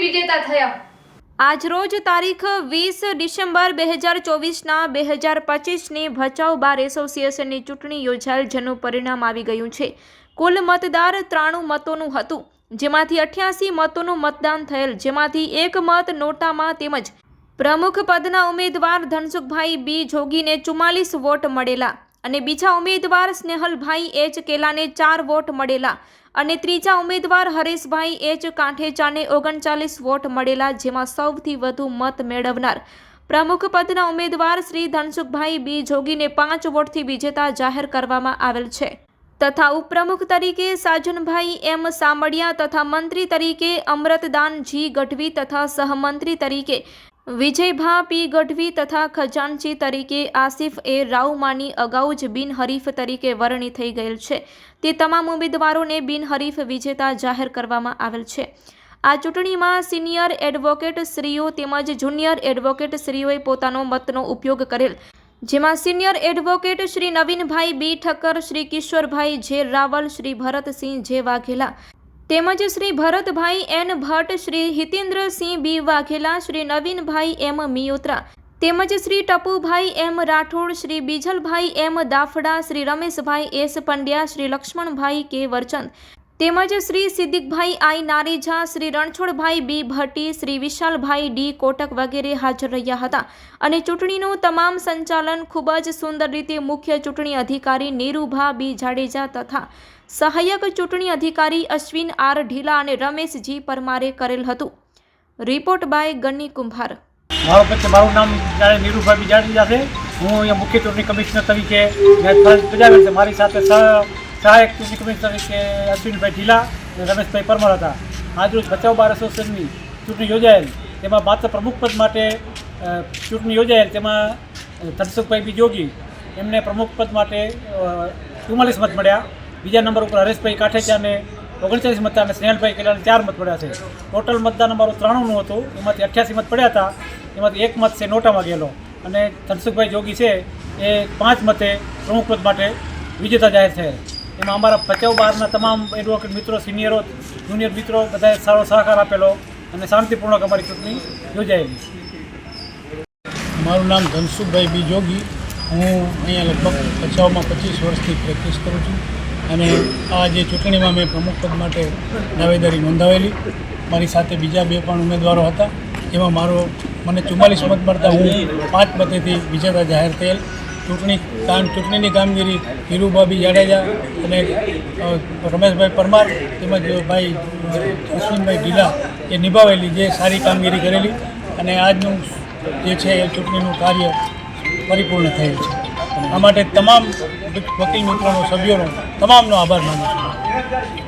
વિજેતા થયા. આજરોજ તારીખ વીસ ડિસેમ્બર બે હજાર ચોવીસના બે હજાર પચીસની ભચાઉ બાર એસોસિએશનની ચૂંટણી યોજાયેલ, જેનું પરિણામ આવી ગયું છે. કુલ મતદાર ત્રાણું મતોનું હતું, જેમાંથી અઠ્યાસી મતોનું મતદાન થયેલ, જેમાંથી એક મત નોટામાં તેમજ પ્રમુખ પદના ઉમેદવાર ધનસુખભાઈ બી જોગીને ચુમ્માલીસ વોટ મળેલા. અને બીજા ઉમેદવાર સ્નેહલભાઈ એચ કેલાને ચાર વોટ મળેલા અને ત્રીજા ઉમેદવાર હરેશભાઈ એચ કાંઠેચાને ઓગણચાલીસ વોટ મળેલા, જેમાં સૌથી વધુ મત મેળવનાર પ્રમુખ પદના ઉમેદવાર શ્રી ધનસુખભાઈ બી જોગીને પાંચ વોટથી વિજેતા જાહેર કરવામાં આવેલ છે. તથા ઉપપ્રમુખ તરીકે સાજનભાઈ એમ સામડિયા તથા મંત્રી તરીકે અમૃતદાન જી ગઢવી તથા સહમંત્રી તરીકે વિજયભા પી ગઢવી તથા ખજાનચી તરીકે આસિફ એ રાઉમાની અગાઉ જ બિનહરીફ તરીકે વરણી થઈ ગયેલ છે. તે તમામ ઉમેદવારોને બિનહરીફ વિજેતા જાહેર કરવામાં આવેલ છે. આ ચૂંટણીમાં સિનિયર એડવોકેટ શ્રીઓ તેમજ જુનિયર એડવોકેટ શ્રીઓએ પોતાનો મતનો ઉપયોગ કરેલ. જેમાં senior advocate Shri Navinbhai B Thakkar, Shri Kishorbhai J Raval, Shri Bharatsinh J Vaghela તેમજ Shri Bharatbhai N Bhatt, Shri Hitendrasinh B Vaghela, Shri Navinbhai M Miyotra, તેમજ Shri Tapubhai M Rathod, Shri Bijalbhai M Dafda, Shri Rameshbhai S Pandya, Shri Laxmanbhai K Varchand તેમજ શ્રી સિદ્દિકભાઈ આઈ નારેજા, શ્રી રણછોડભાઈ બી ભટ્ટી, શ્રી વિશાલભાઈ D Kotak વગેરે હાજર રહ્યા હતા. અને ચૂંટણીનું તમામ સંચાલન ખૂબ જ સુંદર રીતે મુખ્ય ચૂંટણી અધિકારી નીરુભા બી જાડેજા તથા સહાયક ચૂંટણી અધિકારી અશ્વિન આર ઢીલા અને રમેશજી પરમારે કરેલ હતું. રિપોર્ટ બાય ગન્ની કુંભાર. મારું નામ જાણે નીરુભાઈ જાડેજા છે, હું અહીંયા મુખ્ય ચૂંટણી કમિશનર તરીકે મારી સાથે સહાયક ચૂંટણી કમિશનર તરીકે અશ્વિનભાઈ ઢીલા અને રમેશભાઈ પરમાર હતા. આજરોજ ભચાઉ બાર એસોસિએશનની ચૂંટણી યોજાયેલ. તેમાં માત્ર પ્રમુખ પદ માટે ચૂંટણી યોજાયેલ. તેમાં ધનસુખભાઈ બી જોગી એમને પ્રમુખ પદ માટે ચુમ્માલીસ મત મળ્યા. બીજા નંબર ઉપર હરેશભાઈ કાઠેચાને ઓગણચાલીસ મત અને સ્નેહલભાઈ કેલાને ચાર મત મળ્યા છે. ટોટલ મતદાન અમારું ત્રાણુંનું હતું. એમાંથી અઠ્યાસી મત પડ્યા હતા. એમાંથી એક મત છે નોટામાં ગયેલો. અને ધનસુખભાઈ જોગી છે એ પાંચ મતે પ્રમુખ પદ માટે વિજેતા જાહેર થયેલ. એમાં અમારા પચાવ બહારના તમામ એડવોકેટ મિત્રો સિનિયરો જુનિયર મિત્રો બધાએ સારો સહકાર આપેલો અને શાંતિપૂર્વક અમારી ચૂંટણી યોજાયેલી મારું નામ ધનસુખભાઈ બી જોગી હું અહીંયા લગભગ પચાવમાં પચીસ વર્ષથી પ્રેક્ટિસ કરું છું અને આ જે ચૂંટણીમાં મેં પ્રમુખ પદ માટે દાવેદારી નોંધાવેલી, મારી સાથે બીજા બે પણ ઉમેદવારો હતા. એમાં મારો મને ચુમ્માલીસ મત મળતા હું પાંચ મતેથી વિજેતા જાહેર થયેલ. ચૂંટણી કામ ચૂંટણીની કામગીરી ધીરુભાભી જાડેજા અને રમેશભાઈ પરમાર તેમજ ભાઈ, અશ્વિનભાઈ ઢીલા એ નિભાવેલી જે સારી કામગીરી કરેલી અને આજનું જે છે એ ચૂંટણીનું કાર્ય પરિપૂર્ણ થયેલ છે. આ માટે તમામ વકીલ મિત્રોનો, સભ્યોનો તમામનો આભાર માનું છું.